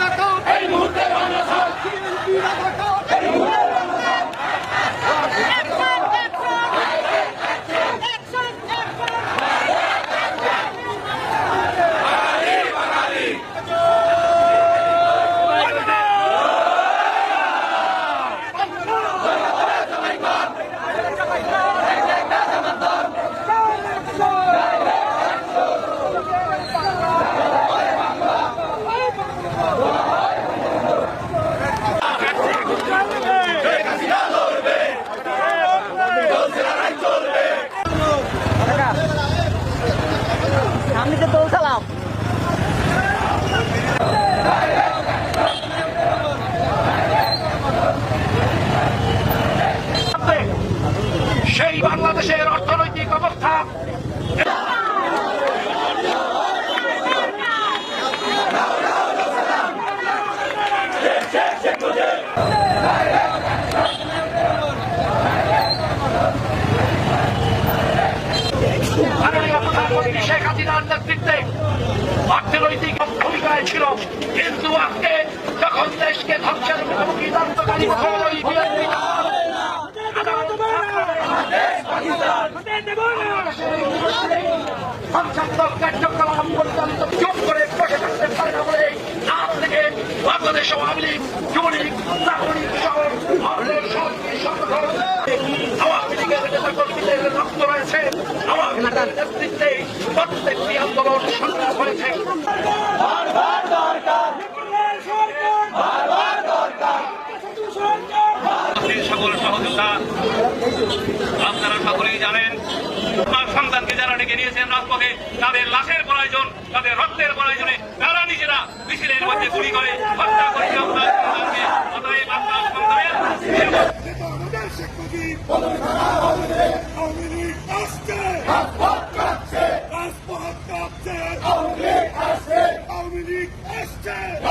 Atacó! হাসিনার নেতৃত্বে অর্থনৈতিক ভূমিকায় ছিল। কিন্তু আজকে যখন দেশকে ধ্বংসের মুখোমুখি দন্তকারী ধ্বংসাত্মক কার্যক্রম পরিচালিত চুপ করে বসে থাকতে পারে না বলে আজ থেকে বাংলাদেশ আওয়ামী লীগ লীগের প্রত্যেকটি আন্দোলন সংগ্রাম হয়েছে সকল সহযোগিতা আপনারা সকলেই জানেন আপনার সন্তানকে যারা ডেকে নিয়েছেন রাজপথে তাদের লাশের প্রয়োজন তাদের রক্তের প্রয়োজনে তারা নিজেরা মিছিলের মধ্যে গুলি করে হত্যা করেছে আপনার সন্তানকে। অতএব আপনার সন্তানের Jesus!